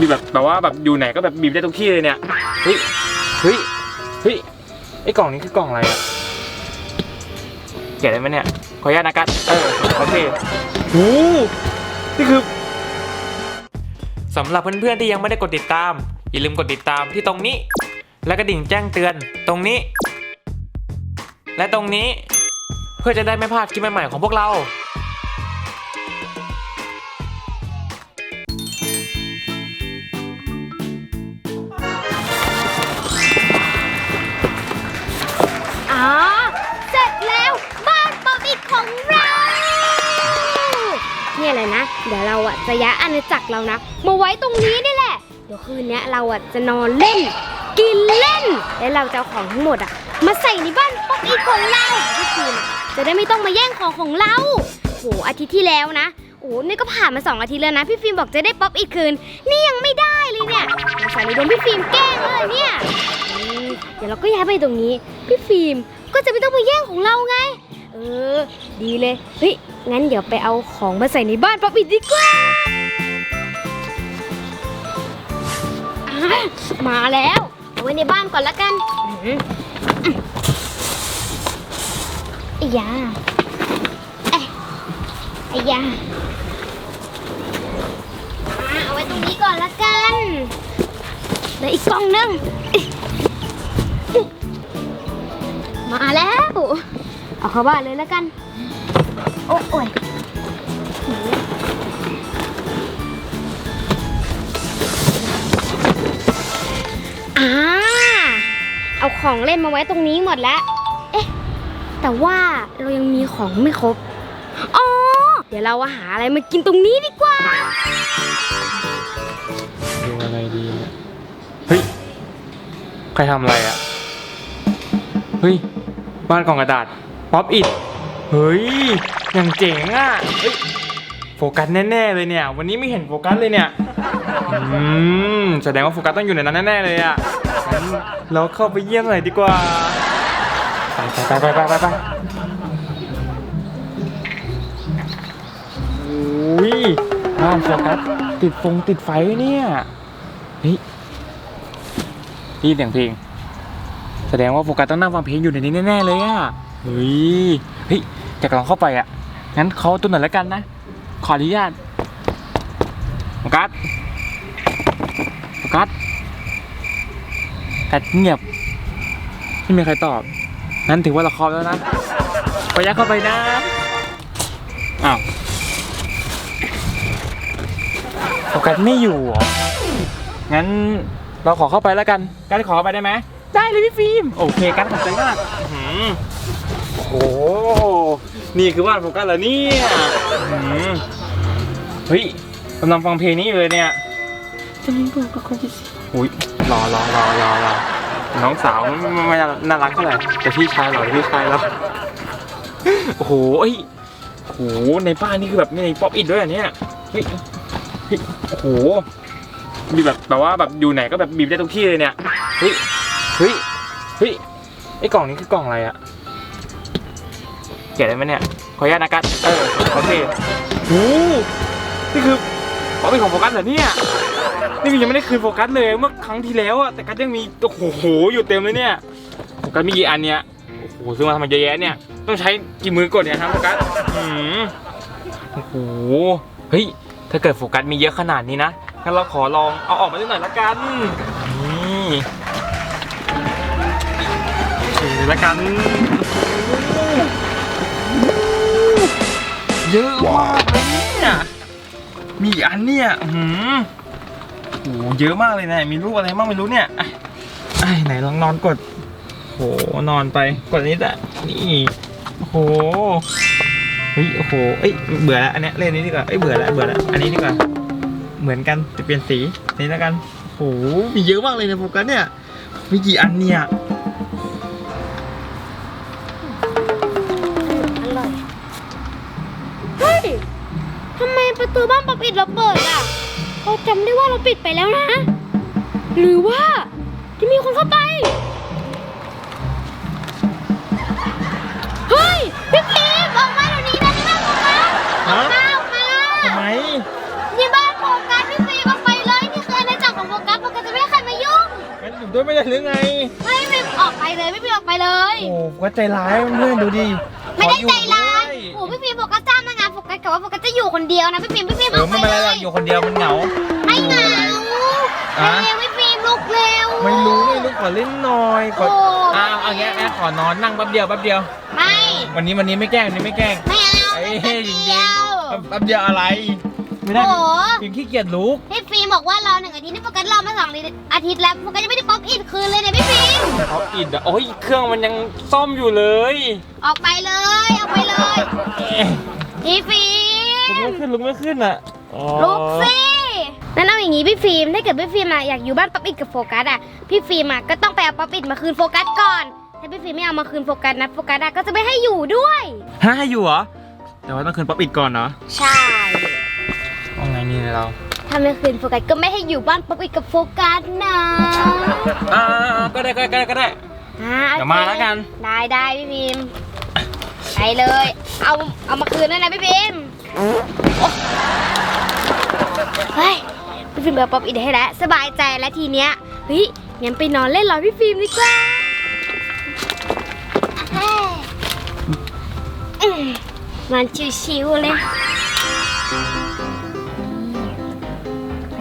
มีแบบแบบว่าแบบอยู่ไหนก็แบบบีบได้ทุกที่เลยเนี่ยเฮ้ยเฮ้ยเฮ้ยไอ้กล่องนี้คือกล่องอะไรอะแกะได้ไหมเนี่ยขออนุญาตนะกัดเออโอเคโอ้นี่คือสำหรับเพื่อนๆที่ยังไม่ได้กดติดตาม อย่าลืมกดติดตามที่ตรงนี้ และกระดิ่งแจ้งเตือนตรงนี้ และตรงนี้เพื่อจะได้ไม่พลาดคลิปใหม่ๆของพวกเรา เนี่ยเลยนะ เดี๋ยวเราอะจะย้ายอาณาจักรเรานะมาไว้ตรงนี้นี่แหละ เดี๋ยวคืนเนี้ยเราอะจะนอนเล่น กินเล่น แล้วเราจะเอาของทั้งหมดอะ มาใส่ในบ้านป๊อปอิดของเราทุกคืนอะจะได้ไม่ต้องมาแย่งของของเราโหอาทิตย์ที่แล้วนะโอ้นี่ก็ผ่านมาสองอาทิตย์แล้วนะ พี่ฟิล์มบอกจะได้ป๊อปอิดคืน นี่ยังไม่ได้เลยเนี่ยสงสัยลยโดนพี่ฟิล์มแกล้งเลยเนี่ยอืมเดี๋ยวเราก็ย้ายไปตรงนี้ พี่ฟิล์มก็จะไม่ต้องมาแย่งของเราไง ออดีเลย เฮ้ย งั้นเดี๋ยวไปเอาของมาใส่ในบ้านป๊อปอิดดีกว่าอะมาแล้วเอาไว้ในบ้านก่อนละกันอื้อหือไอ้ยาเอ้ยไอ้ยาอะเอาไว้ตรงนี้ก่อนละกันแล้วอีกกล่องหนึง มาแล้ว เอาเข้าบ้านเลยแล้วกัน โอ้โอยอาเอาของเล่นมาไว้ตรงนี้หมดแล้ว เอ๊ะ แต่ว่าเรายังมีของไม่ครบ อ๋อ เดี๋ยวเราหาอะไรมากินตรงนี้ดีกว่า ดูอะไรดีเนี่ยเฮ้ย ใครทำอะไรอะเฮ้ย บ้านกล่องกระดาษ ป๊อปอิดเฮ้ยอย่างเจ๋งอะเฮ้ยโฟกัสแน่ๆเลยเนี่ย วันนี้ไม่เห็นโฟกัสเลยเนี่ยอืมแสดงว่าโฟกัสต้องอยู่ในนั้นแน่ๆเลยอะงั้นเราเข้าไปเยี่ยมหน่อยดีกว่าไปไปไปไปไปไปโอ้ยบ้านโฟกัสติดฟงติดไฟเนี่ยเฮ้ยได้ยินเสียงเพลง แสดงว่าโฟกัสต้องนั่งฟังเพลงอยู่ในนี้แน่ๆเลยอะ เฮ้ยเฮ้ยจะกลองเข้าไปอะงั้นเขาตัวหน่อยแล้วกันนะ ขออนุญาตโฟกัสโฟกัสกัดเงียบไม่มีใครตอบงั้นถือว่าเราเคาะแล้วนะขออนุญาตเข้าไปนะอ้าวโฟกัสไม่อยู่หรองั้นเราขอเข้าไปแล้วกันกันขอเข้าไปได้ไหมได้เลยพี่ฟิล์มโอเคกันขอบใจมากอือ โอ้โหนี่คือบ้านโฟกัสเหรอเนี่ยอื้อหือเฮ้ยกำลังฟังเพลงนี้อยู่เลยเนี่ยจะมีบอกกับคนที่อุ้ยรอรอรอรอรอน้องสาวไม่ไม่ไม่น่ารักเท่าไหร่แต่พี่ชายเหรอพี่ชายเราโอ้โหเอ้ยโอ้โหในบ้านนี่คือแบบมีป๊อปอินด้วยอันเนี้ยเฮ้ยเฮ้ยโอ้โหมีแบบแบบว่าแบบอยู่ไหนก็แบบบีบได้ทุกที่เลยเนี่ยเฮ้ยเฮ้ยเฮ้ยไอ้กล่องนี้คือกล่องอะไรอะ แกะได้ไหมเนี่ย ขออนุญาตนะกัดเออโอเคโอ้นี่คือป๊อเป็นของโฟกัสเหรอเนี่ย นี่คือยังไม่ได้คืนโฟกัสเลยเมื่อครั้งที่แล้วอะแต่กัดยังมีโอ้โหอยู่เต็มเลยเนี่ยโฟกัสมีกี่อันเนี่ยโอ้โหซื้อมาทำไมเยอะแยะเนี่ยต้องใช้กี่มือกดเนี่ยครับโฟกัสอืมโอ้โหเฮ้ยถ้าเกิดโฟกัสมีเยอะขนาดนี้นะงั้นเราขอลองเอาออกมาดูหน่อยละกันนี่ละกัน เยอะมากเลยเนี่ยมีอันเนี่ยหือโอ้เยอะมากเลยนะมีรูปอะไรบ้างไม่รู้เนี่ยอะอะไหนลองนอนกดโหนอนไปกดนี้แหละนี่โอ้โหเฮ้ยโอ้โหเอ้ยเบื่อแล้วอันเนี้ยเล่นนี้ดีกว่าเอ้ยเบื่อแล้วเบื่อแล้วอันนี้ดีกว่าเหมือนกันจะเปลี่ยนสีนี่แล้วกันโอ้โหมีเยอะมากเลยในโฟกัสเนี่ยมีกี่อันเนี่ย ตูบ้านป๊อปอิดเราเปิดอะเราจำได้ว่าเราปิดไปแล้วนะ หรือว่าจะมีคนเข้าไป เฮ้ยพี่ฟิล์มออกมาเดี๋ยวนี้นะที่บ้านโฟกัสออกมาออกมาทำไมนี่บ้านโฟกัสพี่ฟิล์มออกไปเลยนี่คืออาณาด้วยไม่ได้หรือไง ไม่ไม่ออกไปเลยไม่พี่ออกไปเลย โอ้ก็ใจร้ายเพื่อนๆดูดิ ไม่ได้ใจร้าย มางานโฟกัสกับว่าโฟกัสจะอยู่คนเดียวนะพี่ฟิล์มพี่ฟิล์มด้วยอเอออกไปไม่เป็นเลไรหรอกยอยู่คนเดียวมันเหงา ไม่เหงาอะ เร็วพี่ฟิล์มลุกเร็ว ไม่รู้ไม่รู้ขอเล่นหน่อยขอโอ้ อ้าวเอางี้งั้นขอนอนนั่งแป๊บเดียวแป๊บเดียว ไม่วันนี้วันนี้ไม่แกล้งวันนี้ไม่แกล้งไม่เอาเอ้ยแป๊บจริงเดียวแป๊บเดียวอะไร ไม่ได้โอ้โห พิมพ์ขี้เกียจลุกพี่ฟิล์มบอกว่ารอหนึ่งอาทิตย์นี่โฟกัสรอมาสองอาทิตย์แล้วโฟกัสยังไม่ได้ป๊อปอินคืนเลยเนี่ยพี่ฟิล์มเขาอิดอะโอ้ยเครื่องมันยังซ่อมอยู่เลย ออกไปเลยออกไปเลย เอ๊ะ พี่ฟิลุกล์ไม่มขึ้นลุกไม่ขึ้นอะอ๋อลุกสินั่นเอาอย่างงี้พี่ฟิล์มถ้าเกิดพี่ฟิล์มอะอยากอยู่บ้านป๊อปอิดกับโฟกัสอะพี่ฟิล์มอะก็ต้องไปเอาป๊อปอิดมาคืนโฟกัสก่อนถ้าพี่ฟิล์มไม่เอามาคืนโฟกัสนะโฟกัสอะก็จะไม่ให้อยู่ด้วย ฮะให้อยู่เหรอ แต่ว่าต้องคืนป๊อปอิดก่อนเนาะใช่ว่าไงนี่เราถ้าไม่คืนโฟกัสก็ไม่ให้อยู่บ้านป๊อปอิดกับโฟกัสนะอ่าก็ได้ก็ได้ก็ได้ก็ได้ อ่าโอคเดี๋ยวมาแล้วกัน ได้ได้พี่ฟิล์ม ไปเลย เอาเอามาคืนด้วยนะพี่ฟิล์มโอ๊ะเฮ้ยพี่ฟิล์มเอาป๊อปอิดให้แล้วสบายใจแล้วทีเนี้ยเฮ้ยงั้นไปนอนเล่นรอพี่ฟิล์มดีกว่าเฮ้ยอืมนอนชิวๆเลยไ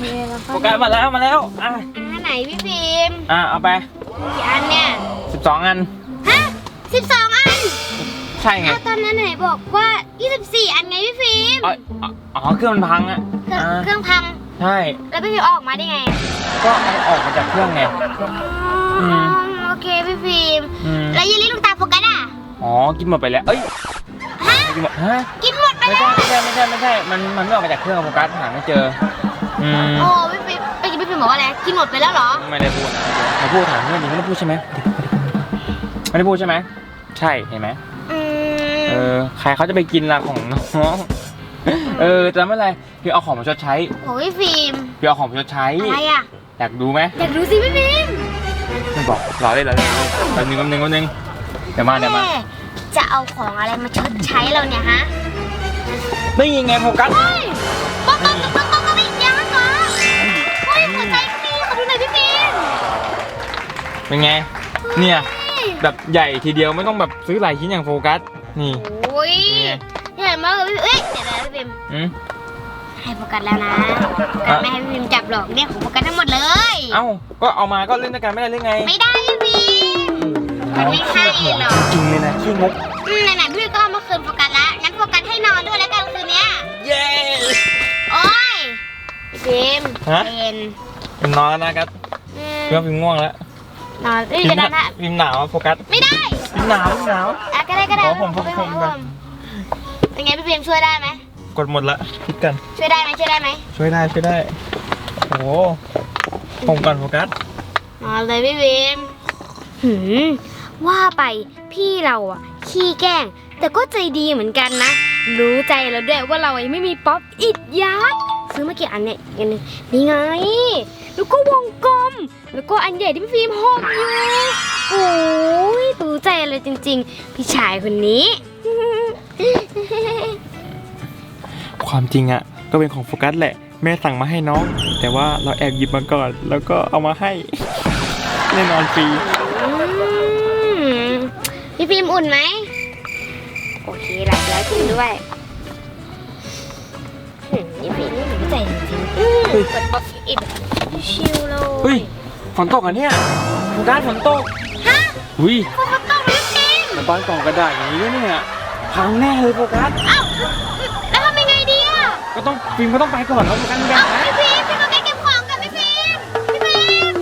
ปโฟกัสมาแล้วมาแล้วอะอันไหนพี่ฟิล์มอะเอาไป กี่อันเนี่ย12 อัน ฮะสิบสองอันใช่ไงเอาตอนนั้นไหนบอกว่า 24 อันไงพี่ฟิล์มอ๋ออ๋ออ๋อเครื่องมันพังอะเครื่องอ่าเครื่องพังใช่ แล้วพี่ฟิล์มเอาออกมาได้ไงก็เอาออกมาจากเครื่องไง อืม โอเคพี่ฟิล์มอืมแล้วเยลลี่ลูกตาโฟกัสอะอ๋อ กินหมดไปแล้ว เอ้ยฮะกินหมดฮะกินหมดไปไม่แล้ใช่วไม่ใช่ไม่ใช่ไม่ใช่ มันมันไม่ออกมาจากเครื่องโฟกัสหาไม่เจอ อืม โอ้พี่ฟิล์มไป กินพี่ฟิล์มบอกว่าอะไรกินหมดไปแล้วเหรอ ไม่ได้พูดนะไม่พูดถามเพื่อนดิไม่ได้พูดใช่ไหมไม่ได้พูดใช่ไหมใช่เห็นไหมอืม เออใครเขาจะไปกินล่ะของน้องเออแต่ไม่เป็นไรพี่เอาของมาชดใช้โอ้ยฟิล์มพี่เอาของมาชดใช้อะไรอะ อยากดูไหมอยากรู้สิพี่ฟิล์มไม่บอกรอได้เลยแป๊บนึงแป๊บนึงแป๊บนึงเดี๋ยวมาเดี๋ยวมาแม่จะเอาของอะไรมาชดใช้เราเนี่ยฮะนี่ยังไงโฟกัส เฮ้ยป๊อกป๊อกป๊อกป๊อกป๊ เป็นไง เนี่ย แบบใหญ่ทีเดียวไม่ต้องแบบซื้อหลายชิ้นอย่างโฟกัส นี่ โอ้ยเป็นไง ใหญ่มากเลยพี่เอ้ยเดี๋ยวนะพี่พิมอืม ให้โฟกัสแล้วนะโฟกัสไม่ให้พี่พิมจับหรอกเนี่ยของโฟกัสทั้งหมดเลย เอ้า ก็เอามาก็เล่นด้วยกันไม่ได้หรือไงไม่ได้พี่พิม มันไม่ให้หรอก จริงเลยนะขี้งก อืมไหนๆพี่พิมก็เอามาคืนโฟกัสละงั้นโฟกัสให้นอนด้วยแล้วกันคืนเนี้ย เย้ โอ้ยพี่พิมฮะเย็นพิมนอนแล้วนะครับอืม เพื่อนพิมง่วงแล้ว นอนนี่พิจะมนอนละพิมหนาวอะโฟกัสไม่ได้พิมหนาวพิมหนาวอะก็ได้ก็ได้ขอผมผมไปผมผมเป็นไงพี่พิมช่วยได้ไหมกดหมดละคิดกัน ช่วยได้ไหมช่วยได้ไหมช่วยได้ช่วยได้โอ้โหผมก่อนโฟกัสนอนเลยพี่พิมหืมว่าไปพี่เราอะขี้แกล้ง แต่ก็ใจดีเหมือนกันนะ รู้ใจแล้วด้วยว่าเรายังไม่มีป๊อปอิดยักษ์ซื้อมากี่อันเนี่ยอีกอันหนึงนี่ไง แล้วก็วงกลม แล้วก็อันใหญ่ที่พี่ฟิล์มหอบอยู่โอ้ยรู้ใจเลยจริง ๆ พี่ชายคนนี้ ความจริงอะก็เป็นของโฟกัสแหละ แม่สั่งมาให้น้อง แต่ว่าเราแอบหยิบมาก่อน แล้วก็เอามาให้ แน่นอนฟรีอืมพี่ฟิล์มอุ่นไหม โอเคหลับแล้วจริงด้วยหืมพี่ฟิล์มนี่รู้ใจจริงๆอืมเฮ้ยเปิดป๊อปอิดชิล เลยเฮ้ยฝนตกอะเนี่ยโฟกัสฝนตกฮะอุ้ยฝนตกเลยฟิล์มแล้วบ้านกล่องกระดาษอย่างนี้ด้วยเนี่ยพังแน่เลยโฟกัสเอ้าแล้วทำยังไงดีอะก็ต้องฟิล์มก็ต้องไปก่อนแล้วโฟกัสแบ่เอ้างนะพี่ฟิล์มพี่มาเก็บของกันพี่ฟิล์มพี่ฟิล์ม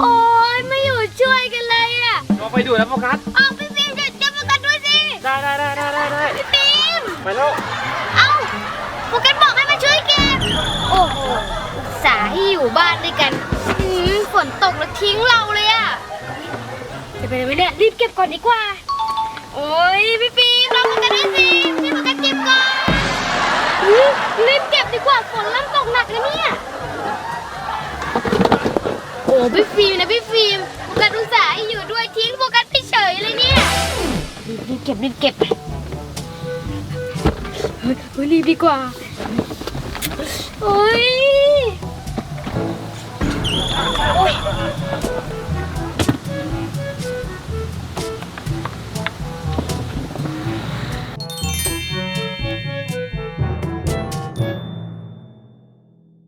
โอ้ยไม่อยู่ช่วยกันเลยอะเราไปดูแล้วโฟกัสเอ้าพี่ฟิล์มเดี๋ยวจะมากันด้วยสิได้ได้ได้ได้ได้ได้พี่ฟิล์มไปแล้วเอ้าโฟกัสบอกให้มาช่วยเก็บโอ้โหอุตส่าห์ให้อยู่บ้านด้วยกันอืม ฝนตกแล้วทิ้งเราเลยอะจะไปไหนไม่ได้รีบเก็บก่อนดีกว่า โอ้ยพี่ฟิล์มเรากันด้วยสิพี่โฟกัสเก็บก่อนอุ๊ยรีบเก็บดีกว่าฝนเริ่มตกหนักแล้วเนี่ย โอ้พี่ฟิล์มนะพี่ฟิล์มโฟกัสอุตส่าห์ให้อยู่ด้วยทิ้งโฟกัสไปเฉยเลยเนี่ย รีบรีบเก็บรีบเก็บเฮ้ยเฮ้ยรีบดีกว่า โอ้ย โอ้ย